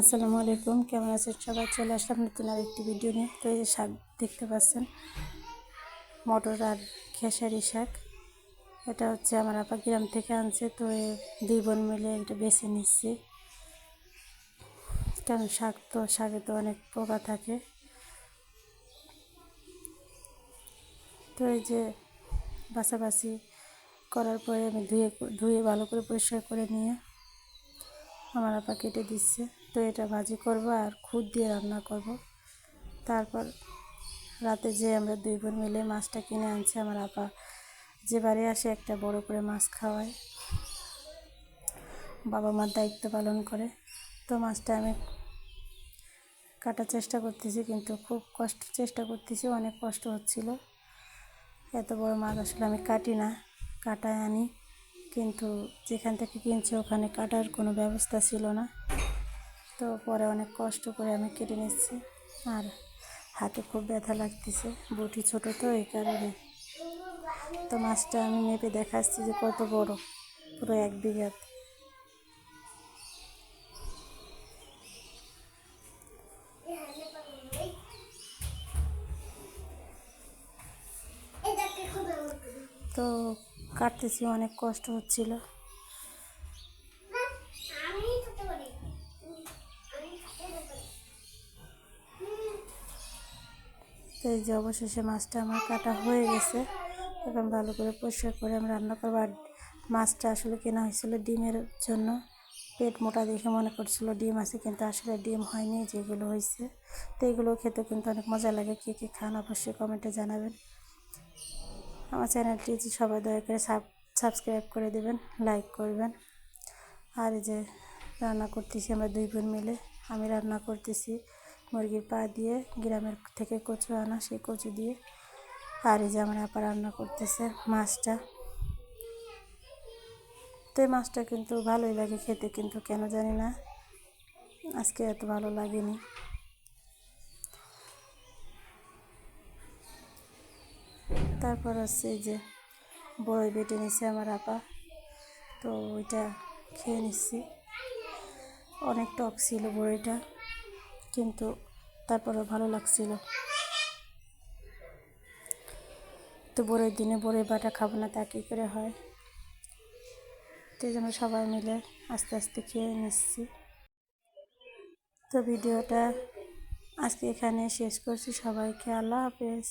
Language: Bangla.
আসসালামু আলাইকুম, কেমন আছেন সবাই? চলে আসলাম নতুন আর একটি ভিডিও নিয়ে। তো এই যে শাক দেখতে পাচ্ছেন, মটর আর খেসারি শাক। এটা হচ্ছে আমার আপা গ্রাম থেকে আনছে, তো দুই বোন মিলে এটা বেছে নিচ্ছি। কারণ শাক তো, শাকে তো অনেক পোকা থাকে। তো এই যে বাছাবাছি করার পরে আমি ধুয়ে ধুয়ে ভালো করে পরিষ্কার করে নিয়ে আমার আপা কেটে দিচ্ছে। তো এটা ভাজি করব আর খুদ দিয়ে রান্না করব। তারপর রাতে যে আমরা দুই বোন মিলে মাছটা কিনে আনছি, আমার আপা যে বাড়ি আসে একটা বড় করে মাছ খাওয়ায়। বাবা মার দায়িত্ব পালন করে। তো মাছটা আমি কাটার চেষ্টা করতেছি, কিন্তু খুব কষ্ট চেষ্টা করতেছি, অনেক কষ্ট হচ্ছিল। এত বড় মাছ আসলে আমি কাটি না, কাটায় আনি। কিন্তু যেখান থেকে কিনছে ওখানে কাটার কোনো ব্যবস্থা ছিল না। তো পরে অনেক কষ্ট করে আমি কেটে নিচ্ছি। আর হাতে খুব ব্যথা লাগতেছে, বটি ছোট তো এই কারণে। তো মাছটা আমি মেপে দেখাচ্ছি যে কত বড়, পুরো এক বিঘাত। তো কাটতেছি, অনেক কষ্ট হচ্ছিল। এই যে অবশেষে মাছটা আমার কাটা হয়ে গেছে। এখন ভালো করে পরিষ্কার করে আমি রান্না করব। আর মাছটা আসলে কেনা হয়েছিল ডিমের জন্য। পেট মোটা দেখে মনে করছিল ডিম আছে, কিন্তু আসলে ডিম হয়নি যেগুলো হয়েছে। তো এইগুলো খেতে কিন্তু অনেক মজা লাগে। কে কে খান অবশ্যই কমেন্টে জানাবেন। আমার চ্যানেলটি সবাই দয়া করে সাবস্ক্রাইব করে দেবেন, লাইক করবেন। আর যে রান্না করতেছি আমরা দুই বোন মিলে। আমি রান্না করতেছি। মুরগির পা দিয়ে গ্রামের থেকে কচু আনা, সেই কচু দিয়ে আর এই যে আমার আপা রান্না করতেছে মাছটা। তো এই মাছটা কিন্তু ভালোই লাগে খেতে, কিন্তু কেন জানি না, আজকে এত ভালো লাগেনি। তারপর হচ্ছে যে বড়ই বেটে নিছে আমার আপা। তো ওইটা খেয়ে নিচ্ছি। অনেক টক ছিল বড়িটা কিন্তু তারপরে ভালো লাগছিল। তো বড়ের দিনে বড়ে বাটা খাব না তা কী করে হয়? তো যেন সবাই মিলে আস্তে আস্তে খেয়ে নিচ্ছি। তো ভিডিওটা আজকে এখানে শেষ করছি। সবাইকে আল্লাহ হাফেজ।